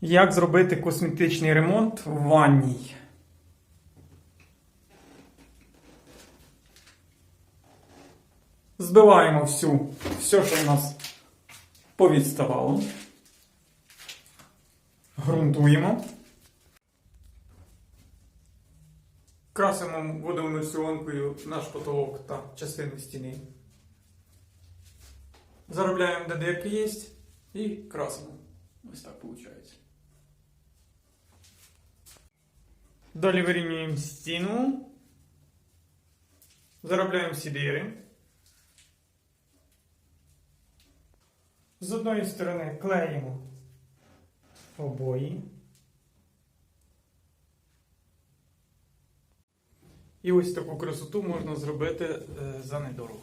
Як зробити косметичний ремонт в ванній? Збиваємо всю, все, що в нас повідставало. Грунтуємо. Красимо водоемульсіонкою наш потолок та частину стіни. Заробляємо де дирки є і красимо. Ось так виходить. Далі вирівнюємо стіну. Заробляємо всі дири. З одної сторони клеїмо обої. І ось таку красоту можна зробити е, за недорого.